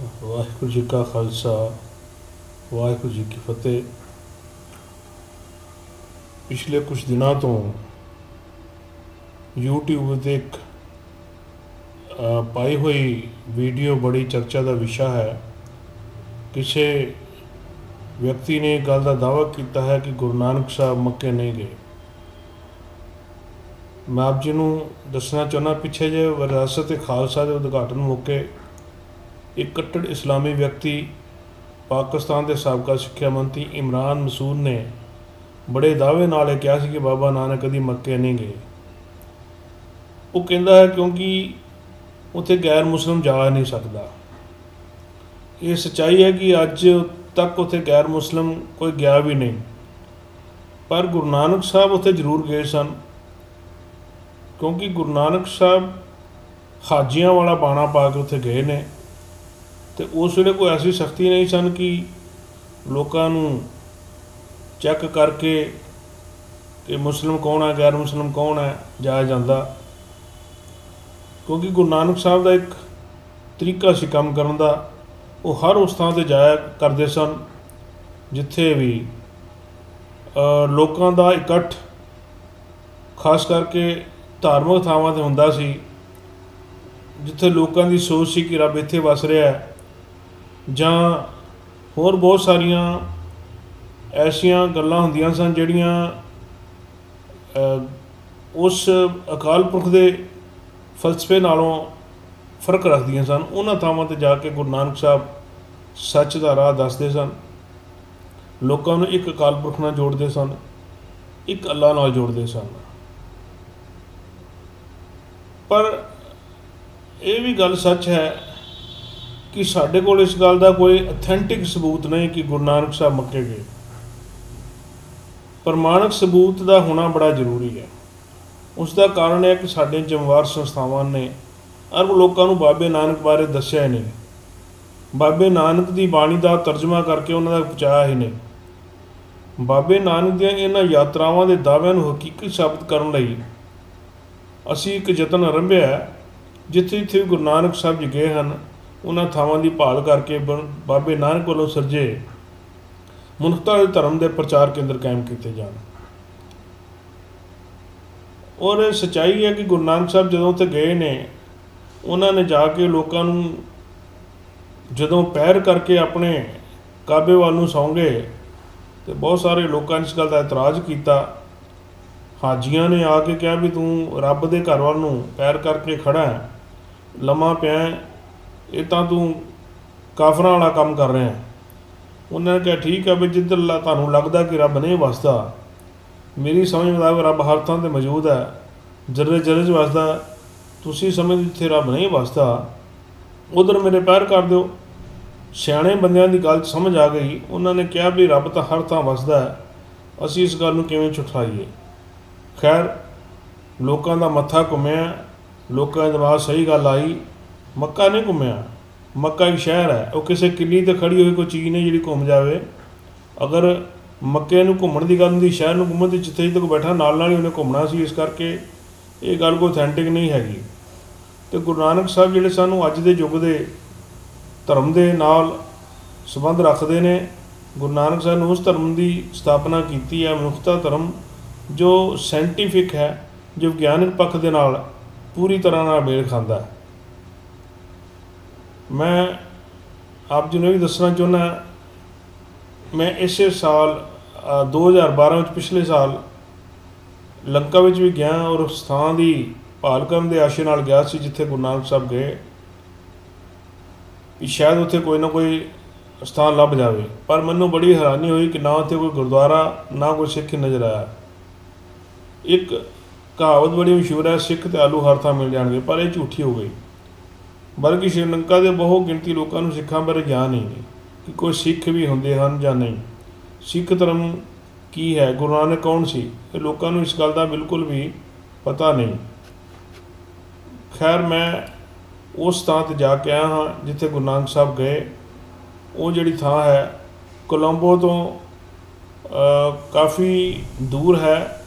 ਵਾਹਿਗੁਰੂ ਜੀ ਕਾ ਖਾਲਸਾ, ਵਾਹਿਗੁਰੂ ਜੀ ਕੀ ਫਤਿਹ। ਪਿਛਲੇ ਕੁਝ ਦਿਨਾਂ ਤੋਂ YouTube ਤੇ ਇੱਕ ਪਾਈ ਹੋਈ ਵੀਡੀਓ ਬੜੀ ਚਰਚਾ ਦਾ ਵਿਸ਼ਾ ਹੈ। ਕਿਸੇ ਵਿਅਕਤੀ ਨੇ ਗੱਲ ਦਾ ਦਾਅਵਾ ਕੀਤਾ ਹੈ ਕਿ ਗੁਰੂ ਨਾਨਕ ਸਾਹਿਬ ਮੱਕੇ ਨਹੀਂ ਗਏ। ਮੈਂ ਆਪ ਜੀ ਨੂੰ ਦੱਸਣਾ ਚਾਹੁੰਦਾ, ਪਿੱਛੇ ਜੇ ਵਿਰਾਸਤ e ਖਾਲਸਾ ਦੇ ਉਦਘਾਟਨ ਮੌਕੇ ਇੱਕ ਕੱਟੜ ਇਸਲਾਮੀ ਵਿਅਕਤੀ ਪਾਕਿਸਤਾਨ ਦੇ ਸਾਬਕਾ ਸਿੱਖਿਆ ਮੰਤਰੀ ਇਮਰਾਨ ਮਸੂਦ ਨੇ ਬੜੇ ਦਾਅਵੇ ਨਾਲ ਇਹ ਕਿਹਾ ਸੀ ਕਿ ਬਾਬਾ ਨਾਨਕ ਕਦੀ ਮੱਕੇ ਨਹੀਂ ਗਏ। ਉਹ ਕਹਿੰਦਾ ਹੈ ਕਿਉਂਕਿ ਉੱਥੇ ਗੈਰ ਮੁਸਲਮ ਜਾ ਨਹੀਂ ਸਕਦਾ। ਇਹ ਸੱਚਾਈ ਹੈ ਕਿ ਅੱਜ ਤੱਕ ਉੱਥੇ ਗੈਰ ਮੁਸਲਮ ਕੋਈ ਗਿਆ ਵੀ ਨਹੀਂ। ਪਰ ਗੁਰੂ ਨਾਨਕ ਸਾਹਿਬ ਉੱਥੇ ਜ਼ਰੂਰ ਗਏ ਸਨ ਕਿਉਂਕਿ ਗੁਰੂ ਨਾਨਕ ਸਾਹਿਬ ਹਾਜੀਆਂ ਵਾਲਾ ਬਾਣਾ ਪਾ ਕੇ ਉੱਥੇ ਗਏ ਨੇ। ਤੇ ਉਸ ਵੇਲੇ ਕੋਈ ਐਸੀ ਸਖਤੀ ਨਹੀਂ ਸਨ ਕਿ ਲੋਕਾਂ ਨੂੰ ਚੈੱਕ ਕਰਕੇ ਕਿ ਮੁਸਲਮ ਕੌਣ ਹੈ, ਗੈਰ ਮੁਸਲਮ ਕੌਣ ਹੈ, ਜਾਇਆ ਜਾਂਦਾ। ਕਿਉਂਕਿ ਗੁਰੂ ਨਾਨਕ ਸਾਹਿਬ ਦਾ ਇੱਕ ਤਰੀਕਾ ਸੀ ਕੰਮ ਕਰਨ ਦਾ। ਉਹ ਹਰ ਉਸ ਥਾਂ ਤੇ ਜਾਇਆ ਕਰਦੇ ਸਨ, ਜਿੱਥੇ ਵੀ ਲੋਕਾਂ ਦਾ ਇਕੱਠ ਖਾਸ ਕਰਕੇ ਧਾਰਮਿਕ ਥਾਵਾਂ ਤੇ ਹੁੰਦਾ ਸੀ, ਜਿੱਥੇ ਲੋਕਾਂ ਦੀ ਸੋਚ ਸੀ ਕਿ ਰੱਬ ਇੱਥੇ ਵਸ ਰਿਹਾ ਹੈ। ਜਾਂ ਹੋਰ ਬਹੁਤ ਸਾਰੀਆਂ ਐਸੀਆਂ ਗੱਲਾਂ ਹੁੰਦੀਆਂ ਸਨ ਜਿਹੜੀਆਂ ਉਸ ਅਕਾਲ ਪੁਰਖ ਦੇ ਫਲਸਫੇ ਨਾਲੋਂ ਫ਼ਰਕ ਰੱਖਦੀਆਂ ਸਨ। ਉਹਨਾਂ ਥਾਵਾਂ ਤੇ ਜਾ ਕੇ ਗੁਰੂ ਨਾਨਕ ਸਾਹਿਬ ਸੱਚ ਦਾ ਰਾਹ ਦੱਸਦੇ ਸਨ। ਲੋਕਾਂ ਨੂੰ ਇੱਕ ਅਕਾਲ ਪੁਰਖ ਨਾਲ ਜੋੜਦੇ ਸਨ, ਇੱਕ ਅੱਲਾ ਨਾਲ ਜੋੜਦੇ ਸਨ। ਪਰ ਇਹ ਵੀ ਗੱਲ ਸੱਚ ਹੈ ਕਿ ਸਾਡੇ ਕੋਲ ਇਸ ਗੱਲ ਦਾ ਕੋਈ ਅਥੈਂਟਿਕ ਸਬੂਤ ਨਹੀਂ ਕਿ ਗੁਰੂ ਨਾਨਕ ਸਾਹਿਬ ਮੱਕੇ ਗਏ। ਪ੍ਰਮਾਣਿਕ ਸਬੂਤ ਦਾ ਹੋਣਾ ਬੜਾ ਜ਼ਰੂਰੀ ਹੈ। ਉਸ ਦਾ ਕਾਰਨ ਹੈ ਕਿ ਸਾਡੇ ਜਮਵਾਰ ਸੰਸਥਾਵਾਂ ਨੇ ਅਰਬ ਲੋਕਾਂ ਨੂੰ ਬਾਬੇ ਨਾਨਕ ਬਾਰੇ ਦੱਸਿਆ ਹੀ ਨਹੀਂ। ਬਾਬੇ ਨਾਨਕ ਦੀ ਬਾਣੀ ਦਾ ਤਰਜਮਾ ਕਰਕੇ ਉਹਨਾਂ ਦਾ ਪਹੁੰਚਾਇਆ ਹੀ ਨਹੀਂ। ਬਾਬੇ ਨਾਨਕ ਦੀਆਂ ਇਹਨਾਂ ਯਾਤਰਾਵਾਂ ਦੇ ਦਾਅਵਿਆਂ ਨੂੰ ਹਕੀਕਤ ਸਾਬਤ ਕਰਨ ਲਈ ਅਸੀਂ ਇੱਕ ਯਤਨ ਆਰੰਭਿਆ ਜਿੱਥੇ ਜਿੱਥੇ ਗੁਰੂ ਨਾਨਕ ਸਾਹਿਬ ਜੀ ਗਏ ਹਨ ਉਹਨਾਂ ਥਾਵਾਂ ਦੀ ਭਾਲ ਕਰਕੇ ਬ- ਬਾਬੇ ਨਾਨਕ ਵੱਲੋਂ ਸਿਰਜੇ ਮਨੁੱਖਤਾ ਦੇ ਧਰਮ ਦੇ ਪ੍ਰਚਾਰ ਕੇਂਦਰ ਕਾਇਮ ਕੀਤੇ ਜਾਣ। ਔਰ ਇਹ ਸੱਚਾਈ ਹੈ ਕਿ ਗੁਰੂ ਨਾਨਕ ਸਾਹਿਬ ਜਦੋਂ ਉੱਥੇ ਗਏ ਨੇ, ਉਹਨਾਂ ਨੇ ਜਾ ਕੇ ਲੋਕਾਂ ਨੂੰ ਜਦੋਂ ਪੈਰ ਕਰਕੇ ਆਪਣੇ ਕਾਬੇ ਵੱਲ ਨੂੰ ਸੌਂਗੇ ਤੇ ਬਹੁਤ ਸਾਰੇ ਲੋਕਾਂ ਨੇ ਇਸ ਗੱਲ ਦਾ ਇਤਰਾਜ਼ ਕੀਤਾ। ਹਾਜੀਆਂ ਨੇ ਆ ਕੇ ਕਿਹਾ ਵੀ ਤੂੰ ਰੱਬ ਦੇ ਘਰ ਵੱਲ ਨੂੰ ਪੈਰ ਕਰਕੇ ਖੜਾ ਹੈ, ਲੰਮਾ ਪਿਆ ਇਹ ਤਾਂ ਤੂੰ ਕਾਫਰਾਂ ਵਾਲਾ ਕੰਮ ਕਰ ਰਿਹਾ ਉਹਨਾਂ ਨੇ ਕਿਹਾ, ਠੀਕ ਹੈ ਵੀ ਜਿੱਧਰ ਲਾ ਤੁਹਾਨੂੰ ਲੱਗਦਾ ਕਿ ਰੱਬ ਨਹੀਂ ਵਸਦਾ। ਮੇਰੀ ਸਮਝ ਮੁਤਾਬਕ ਰੱਬ ਹਰ ਥਾਂ ਤੇ ਮੌਜੂਦ ਹੈ। ਜਰਰੇ ਜਰਰੇ 'ਚ ਵਸਦਾ ਤੁਸੀਂ ਸਮਝ ਜਿੱਥੇ ਰੱਬ ਨਹੀਂ ਵਸਦਾ। ਉਧਰ ਮੇਰੇ ਪੈਰ ਕਰ ਦਿਓ। ਸਿਆਣੇ ਬੰਦਿਆਂ ਦੀ ਗੱਲ ਸਮਝ ਆ ਗਈ। ਉਹਨਾਂ ਨੇ ਕਿਹਾ ਵੀ ਰੱਬ ਤਾਂ ਹਰ ਥਾਂ ਵਸਦਾ ਹੈ। ਅਸੀਂ ਇਸ ਗੱਲ ਨੂੰ ਕਿਵੇਂ ਝੁਠਲਾਈਏ ਖੈਰ, ਲੋਕਾਂ ਦਾ ਮੱਥਾ ਘੁੰਮਿਆ। ਲੋਕਾਂ ਦੇ ਦਿਮਾਗ ਸਹੀ ਗੱਲ ਆਈ। ਮੱਕਾ ਨਹੀਂ ਘੁੰਮਿਆ। ਮੱਕਾ ਇੱਕ ਸ਼ਹਿਰ ਹੈ। ਉਹ ਕਿਸੇ ਕਿੱਲੀ ਤੇ ਖੜੀ ਹੋਈ ਕੋਈ ਚੀਜ਼ ਨਹੀਂ ਜਿਹੜੀ ਘੁੰਮ ਜਾਵੇ। ਅਗਰ ਮੱਕੇ ਨੂੰ ਘੁੰਮਣ ਦੀ ਗੱਲ ਹੁੰਦੀ, ਸ਼ਹਿਰ ਨੂੰ ਘੁੰਮਣ ਦੀ, ਜਿੱਥੇ ਜਿੱਥੇ ਕੋਈ ਬੈਠਾ, ਨਾਲ ਨਾਲ ਹੀ ਉਹਨੇ ਘੁੰਮਣਾ ਸੀ ਇਸ ਕਰਕੇ ਇਹ ਗੱਲ ਕੋਈ ਅਥੈਂਟਿਕ ਨਹੀਂ ਹੈਗੀ। ਤੇ ਗੁਰੂ ਨਾਨਕ ਸਾਹਿਬ ਜਿਹੜੇ ਸਾਨੂੰ ਅੱਜ ਦੇ ਯੁੱਗ ਦੇ ਧਰਮ ਦੇ ਨਾਲ ਸੰਬੰਧ ਰੱਖਦੇ ਨੇ, ਗੁਰੂ ਨਾਨਕ ਸਾਹਿਬ ਨੇ ਉਸ ਧਰਮ ਦੀ ਸਥਾਪਨਾ ਕੀਤੀ ਹੈ, ਮਨੁੱਖਤਾ ਧਰਮ, ਜੋ ਸਾਇੰਟੀਫਿਕ ਹੈ, ਜੋ ਵਿਗਿਆਨਿਕ ਪੱਖ ਦੇ ਨਾਲ ਪੂਰੀ ਤਰ੍ਹਾਂ ਨਾਲ ਮੇਲ ਖਾਂਦਾ ਹੈ। ਮੈਂ ਆਪ ਜੀ ਨੂੰ ਇਹ ਵੀ ਦੱਸਣਾ ਚਾਹੁੰਦਾ ਮੈਂ ਇਸੇ ਸਾਲ ਅ, 2012 ਵਿੱਚ ਪਿਛਲੇ ਸਾਲ ਲੰਕਾ ਵਿੱਚ ਵੀ ਗਿਆ ਔਰ ਉਸ ਥਾਂ ਦੀ ਭਾਲ ਕਰਨ ਦੇ ਆਸ਼ੇ ਨਾਲ ਗਿਆ ਸੀ ਜਿੱਥੇ ਗੁਰੂ ਨਾਨਕ ਸਾਹਿਬ ਗਏ ਵੀ ਸ਼ਾਇਦ ਉੱਥੇ ਕੋਈ ਨਾ ਕੋਈ ਸਥਾਨ ਲੱਭ ਜਾਵੇ। ਪਰ ਮੈਨੂੰ ਬੜੀ ਹੈਰਾਨੀ ਹੋਈ ਕਿ ਨਾ ਉੱਥੇ ਕੋਈ ਗੁਰਦੁਆਰਾ ਨਾ ਕੋਈ ਸਿੱਖ ਨਜ਼ਰ ਆਇਆ। ਇੱਕ ਕਹਾਵਤ ਬੜੀ ਮਸ਼ਹੂਰ ਹੈ ਸਿੱਖ ਤੇ ਆਲੂ ਹਰ ਥਾਂ ਮਿਲ ਜਾਣਗੇ ਪਰ ਇਹ ਝੂਠੀ ਹੋ ਗਈ। ਬਲਕਿ ਸ਼੍ਰੀਲੰਕਾ ਦੇ ਬਹੁ ਗਿਣਤੀ ਲੋਕਾਂ ਨੂੰ ਸਿੱਖਾਂ ਬਾਰੇ ਗਿਆਨ ਹੀ ਨਹੀਂ ਕਿ ਕੋਈ ਸਿੱਖ ਵੀ ਹੁੰਦੇ ਹਨ ਜਾਂ ਨਹੀਂ। ਸਿੱਖ ਧਰਮ ਕੀ ਹੈ? ਗੁਰੂ ਨਾਨਕ ਕੌਣ ਸੀ? ਇਹ ਲੋਕਾਂ ਨੂੰ ਇਸ ਗੱਲ ਦਾ ਬਿਲਕੁਲ ਵੀ ਪਤਾ ਨਹੀਂ। ਖੈਰ, ਮੈਂ ਉਸ ਥਾਂ ਤੇ ਜਾ ਕੇ ਆਇਆ ਹਾਂ ਜਿੱਥੇ ਗੁਰੂ ਨਾਨਕ ਸਾਹਿਬ ਗਏ। ਉਹ ਜਿਹੜੀ ਥਾਂ ਹੈ, ਕੋਲੰਬੋ ਤੋਂ ਕਾਫੀ ਦੂਰ ਹੈ।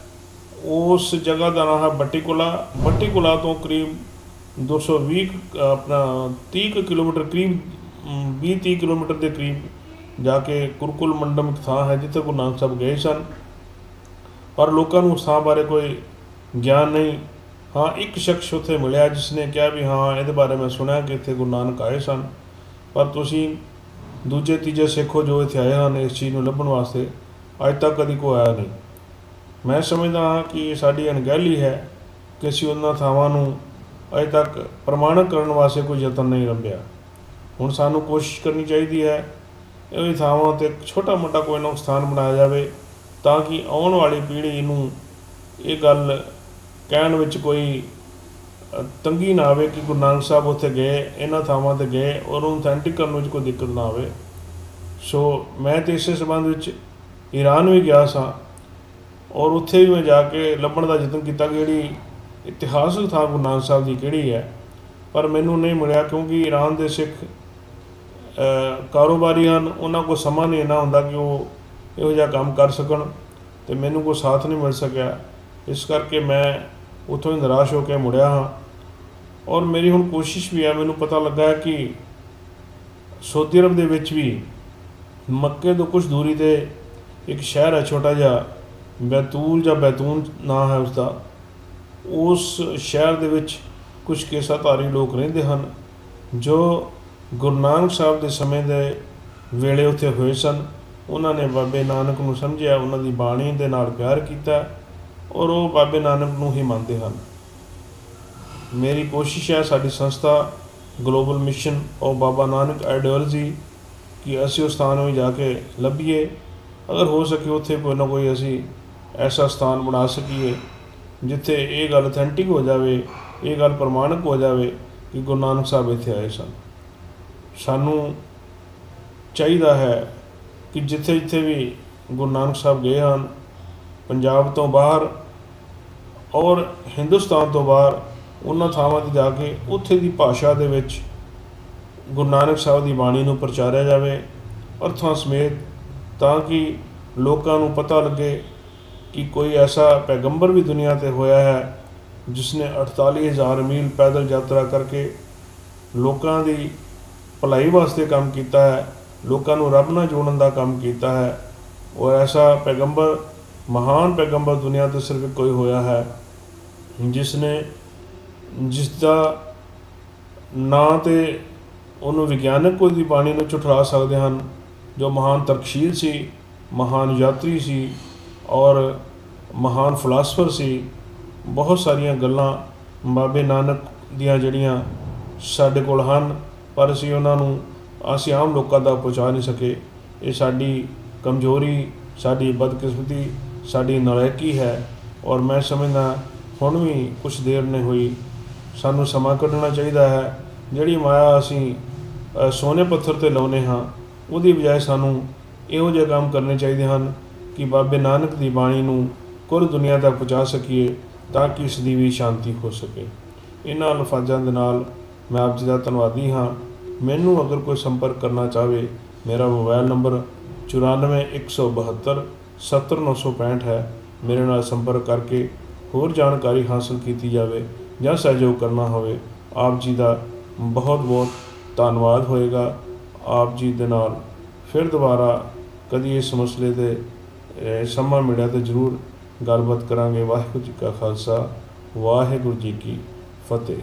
ਉਸ ਜਗ੍ਹਾ ਦਾ ਨਾਮ ਹੈ ਬੱਟੀਕੁਲਾ। ਬੱਟੀਕੁਲਾ ਤੋਂ ਕਰੀਬ 220 ਕੁ, ਆਪਣਾ 30 ਕੁ ਕਿਲੋਮੀਟਰ ਕਰੀਬ 20-30 ਕਿਲੋਮੀਟਰ ਦੇ ਕਰੀਬ ਜਾ ਕੇ ਕੁਰਕੁਲ ਮੰਡਮ ਇੱਕ ਥਾਂ ਹੈ ਜਿੱਥੇ ਗੁਰੂ ਨਾਨਕ ਸਾਹਿਬ ਗਏ ਸਨ। ਪਰ ਲੋਕਾਂ ਨੂੰ ਉਸ ਥਾਂ ਬਾਰੇ ਕੋਈ ਗਿਆਨ ਨਹੀਂ। ਹਾਂ ਇੱਕ ਸ਼ਖਸ ਉੱਥੇ ਮਿਲਿਆ ਜਿਸ ਨੇ ਕਿਹਾ ਵੀ ਹਾਂ ਇਹਦੇ ਬਾਰੇ ਮੈਂ ਸੁਣਿਆ ਕਿ ਇੱਥੇ ਗੁਰੂ ਨਾਨਕ ਆਏ ਸਨ। ਪਰ ਤੁਸੀਂ ਦੂਜੇ ਤੀਜੇ ਸਿੱਖੋ ਜੋ ਇੱਥੇ ਆਏ ਹਨ ਇਸ ਚੀਜ਼ ਨੂੰ ਲੱਭਣ ਵਾਸਤੇ ਅੱਜ ਤੱਕ ਕਦੀ ਕੋਈ ਆਇਆ ਨਹੀਂ। ਮੈਂ ਸਮਝਦਾ ਹਾਂ ਕਿ ਇਹ ਸਾਡੀ ਅਣਗਹਿਲੀ ਹੈ ਕਿ ਅਸੀਂ ਉਹਨਾਂ ਥਾਵਾਂ ਨੂੰ ਅਜੇ ਤੱਕ ਪ੍ਰਮਾਣਿਤ ਕਰਨ ਵਾਸਤੇ ਕੋਈ ਯਤਨ ਨਹੀਂ ਰੰਭਿਆ ਹੁਣ ਸਾਨੂੰ ਕੋਸ਼ਿਸ਼ ਕਰਨੀ ਚਾਹੀਦੀ ਹੈ ਇਹ ਥਾਵਾਂ ਤੇ ਛੋਟਾ ਮੋਟਾ ਕੋਈ ਨਾ ਸਥਾਨ ਬਣਾਇਆ ਜਾਵੇ ਤਾਂ ਕਿ ਆਉਣ ਵਾਲੀ ਪੀੜ੍ਹੀ ਨੂੰ ਇਹ ਗੱਲ ਕਹਿਣ ਵਿੱਚ ਕੋਈ ਤੰਗੀ ਨਾ ਆਵੇ ਕਿ ਗੁਰੂ ਨਾਨਕ ਸਾਹਿਬ ਉੱਥੇ ਗਏ, ਇਹਨਾਂ ਥਾਵਾਂ ਤੇ ਗਏ ਔਰ ਉਹਨੂੰ ਅਥੈਂਟਿਕ ਕਰਨ ਵਿੱਚ ਕੋਈ ਦਿੱਕਤ ਨਾ ਆਵੇ। ਸੋ ਮੈਂ ਤੇ ਇਸੇ ਸੰਬੰਧ ਵਿੱਚ ਈਰਾਨ ਵੀ ਗਿਆ ਸਾਂ ਔਰ ਉੱਥੇ ਵੀ ਮੈਂ ਜਾ ਕੇ ਲੱਭਣ ਦਾ ਯਤਨ ਕੀਤਾ ਕਿ ਜਿਹੜੀ ਇਤਿਹਾਸਕ ਥਾਂ ਗੁਰੂ ਨਾਨਕ ਸਾਹਿਬ ਦੀ ਕਿਹੜੀ ਹੈ? ਪਰ ਮੈਨੂੰ ਨਹੀਂ ਮਿਲਿਆ ਕਿਉਂਕਿ ਈਰਾਨ ਦੇ ਸਿੱਖ ਕਾਰੋਬਾਰੀ ਹਨ, ਉਹਨਾਂ ਕੋਲ ਸਮਾਂ ਨਹੀਂ ਇੰਨਾ ਹੁੰਦਾ ਕਿ ਉਹ ਇਹੋ ਜਿਹਾ ਕੰਮ ਕਰ ਸਕਣ ਤੇ ਮੈਨੂੰ ਕੋਈ ਸਾਥ ਨਹੀਂ ਮਿਲ ਸਕਿਆ। ਇਸ ਕਰਕੇ ਮੈਂ ਉੱਥੋਂ ਹੀ ਨਿਰਾਸ਼ ਹੋ ਕੇ ਮੁੜਿਆ ਹਾਂ। ਔਰ ਮੇਰੀ ਹੁਣ ਕੋਸ਼ਿਸ਼ ਵੀ ਹੈ, ਮੈਨੂੰ ਪਤਾ ਲੱਗਾ ਕਿ ਸਾਊਦੀ ਅਰਬ ਦੇ ਵਿੱਚ ਵੀ ਮੱਕੇ ਤੋਂ ਕੁਝ ਦੂਰੀ ਤੇ ਇੱਕ ਸ਼ਹਿਰ ਹੈ, ਛੋਟਾ ਜਿਹਾ ਬੈਤੂਲ ਜਾਂ ਬੈਤੂਨ ਨਾਂ ਹੈ ਉਸ ਦਾ ਉਸ ਸ਼ਹਿਰ ਦੇ ਵਿੱਚ ਕੁਝ ਕੇਸਾਧਾਰੀ ਲੋਕ ਰਹਿੰਦੇ ਹਨ, ਜੋ ਗੁਰੂ ਨਾਨਕ ਸਾਹਿਬ ਦੇ ਸਮੇਂ ਦੇ ਵੇਲੇ ਉੱਥੇ ਹੋਏ ਸਨ। ਉਹਨਾਂ ਨੇ ਬਾਬੇ ਨਾਨਕ ਨੂੰ ਸਮਝਿਆ, ਉਹਨਾਂ ਦੀ ਬਾਣੀ ਦੇ ਨਾਲ ਪਿਆਰ ਕੀਤਾ ਔਰ ਉਹ ਬਾਬੇ ਨਾਨਕ ਨੂੰ ਹੀ ਮੰਨਦੇ ਹਨ। ਮੇਰੀ ਕੋਸ਼ਿਸ਼ ਹੈ, ਸਾਡੀ ਸੰਸਥਾ ਗਲੋਬਲ ਮਿਸ਼ਨ ਔਰ ਬਾਬਾ ਨਾਨਕ ਆਈਡੀਓਲੋਜੀ ਕਿ ਅਸੀਂ ਉਸ ਸਥਾਨ ਵਿੱਚ ਜਾ ਕੇ ਲੱਭੀਏ। ਅਗਰ ਹੋ ਸਕੇ, ਉੱਥੇ ਕੋਈ ਨਾ ਕੋਈ ਅਸੀਂ ਐਸਾ ਸਥਾਨ ਬਣਾ ਸਕੀਏ ਜਿੱਥੇ ਇਹ ਗੱਲ ਅਥੈਂਟਿਕ ਹੋ ਜਾਵੇ, ਇਹ ਗੱਲ ਪ੍ਰਮਾਣਿਕ ਹੋ ਜਾਵੇ ਕਿ ਗੁਰੂ ਨਾਨਕ ਸਾਹਿਬ ਇੱਥੇ ਆਏ ਸਨ। ਸਾਨੂੰ ਚਾਹੀਦਾ ਹੈ ਕਿ ਜਿੱਥੇ ਜਿੱਥੇ ਵੀ ਗੁਰੂ ਨਾਨਕ ਸਾਹਿਬ ਗਏ ਹਨ, ਪੰਜਾਬ ਤੋਂ ਬਾਹਰ ਔਰ ਹਿੰਦੁਸਤਾਨ ਤੋਂ ਬਾਹਰ, ਉਹਨਾਂ ਥਾਵਾਂ ਤੇ ਜਾ ਕੇ ਉੱਥੇ ਦੀ ਭਾਸ਼ਾ ਦੇ ਵਿੱਚ ਗੁਰੂ ਨਾਨਕ ਸਾਹਿਬ ਦੀ ਬਾਣੀ ਨੂੰ ਪ੍ਰਚਾਰਿਆ ਜਾਵੇ, ਅਰਥਾਂ ਸਮੇਤ ਤਾਂ ਕਿ ਲੋਕਾਂ ਨੂੰ ਪਤਾ ਲੱਗੇ ਕਿ ਕੋਈ ਐਸਾ ਪੈਗੰਬਰ ਵੀ ਦੁਨੀਆ ਤੇ ਹੋਇਆ ਹੈ ਜਿਸ ਨੇ 48000 ਮੀਲ ਪੈਦਲ ਯਾਤਰਾ ਕਰਕੇ ਲੋਕਾਂ ਦੀ ਭਲਾਈ ਵਾਸਤੇ ਕੰਮ ਕੀਤਾ ਹੈ ਲੋਕਾਂ ਨੂੰ ਰੱਬ ਨਾਲ ਜੋੜਨ ਦਾ ਕੰਮ ਕੀਤਾ ਹੈ ਉਹ ਐਸਾ ਪੈਗੰਬਰ ਮਹਾਨ ਪੈਗੰਬਰ ਦੁਨੀਆ ਤੇ ਸਿਰਫ ਕੋਈ ਹੋਇਆ ਹੈ ਜਿਸ ਨੇ ਜਿਸ ਦਾ ਨਾਂ ਤੇ ਉਹਨੂੰ ਵਿਗਿਆਨਕ ਕੋਈ ਦੀ ਬਾਣੀ ਨੂੰ ਝੁਠਲਾ ਸਕਦੇ ਹਨ ਜੋ ਮਹਾਨ ਤਰਕਸ਼ੀਲ ਸੀ ਮਹਾਨ ਯਾਤਰੀ ਸੀ ਔਰ ਮਹਾਨ ਫਿਲਾਸਫਰ ਸੀ ਬਹੁਤ ਸਾਰੀਆਂ ਗੱਲਾਂ ਬਾਬੇ ਨਾਨਕ ਦੀਆਂ ਜਿਹੜੀਆਂ ਸਾਡੇ ਕੋਲ ਹਨ ਪਰ ਅਸੀਂ ਉਹਨਾਂ ਨੂੰ ਅਸੀਂ ਆਮ ਲੋਕਾਂ ਤੱਕ ਪਹੁੰਚਾ ਨਹੀਂ ਸਕੇ। ਇਹ ਸਾਡੀ ਕਮਜ਼ੋਰੀ ਸਾਡੀ ਬਦਕਿਸਮਤੀ ਸਾਡੀ ਨਲਾਇਕੀ ਹੈ ਔਰ ਮੈਂ ਸਮਝਦਾ ਹੁਣ ਵੀ ਕੁਝ ਦੇਰ ਨਹੀਂ ਹੋਈ। ਸਾਨੂੰ ਸਮਾਂ ਕੱਢਣਾ ਚਾਹੀਦਾ ਹੈ। ਜਿਹੜੀ ਮਾਇਆ ਅਸੀਂ ਅ, ਸੋਨੇ ਪੱਥਰ ਤੇ ਲਾਉਨੇ ਹਾਂ ਉਹਦੀ ਬਜਾਏ ਸਾਨੂੰ ਇਹੋ ਜਿਹੇ ਕੰਮ ਕਰਨੇ ਚਾਹੀਦੇ ਹਨ ਕਿ ਬਾਬੇ ਨਾਨਕ ਦੀ ਬਾਣੀ ਨੂੰ ਕੁੱਲ ਦੁਨੀਆ ਤੱਕ ਪਹੁੰਚਾ ਸਕੀਏ ਤਾਂ ਕਿ ਇਸ ਦੀ ਵੀ ਸ਼ਾਂਤੀ ਹੋ ਸਕੇ। ਇਹਨਾਂ ਅਲਫਾਜ਼ਾਂ ਦੇ ਨਾਲ ਮੈਂ ਆਪ ਜੀ ਦਾ ਧੰਨਵਾਦੀ ਹਾਂ। ਮੈਨੂੰ ਅਗਰ ਕੋਈ ਸੰਪਰਕ ਕਰਨਾ ਚਾਹਵੇ, ਮੇਰਾ ਮੋਬਾਈਲ ਨੰਬਰ 94172 70965 ਹੈ। ਮੇਰੇ ਨਾਲ ਸੰਪਰਕ ਕਰਕੇ ਹੋਰ ਜਾਣਕਾਰੀ ਹਾਸਲ ਕੀਤੀ ਜਾਵੇ ਜਾਂ ਸਹਿਯੋਗ ਕਰਨਾ ਹੋਵੇ, ਆਪ ਜੀ ਦਾ ਬਹੁਤ ਬਹੁਤ ਧੰਨਵਾਦ ਹੋਏਗਾ। ਆਪ ਜੀ ਦੇ ਨਾਲ ਫਿਰ ਦੁਬਾਰਾ ਕਦੀ ਇਸ ਮਸਲੇ ਤੇ ਸਮਾਂ ਮਿਲਿਆ ਤਾਂ ਜ਼ਰੂਰ ਗੱਲਬਾਤ ਕਰਾਂਗੇ। ਵਾਹਿਗੁਰੂ ਜੀ ਕਾ ਖਾਲਸਾ ਵਾਹਿਗੁਰੂ ਜੀ ਕੀ ਫਤਿਹ।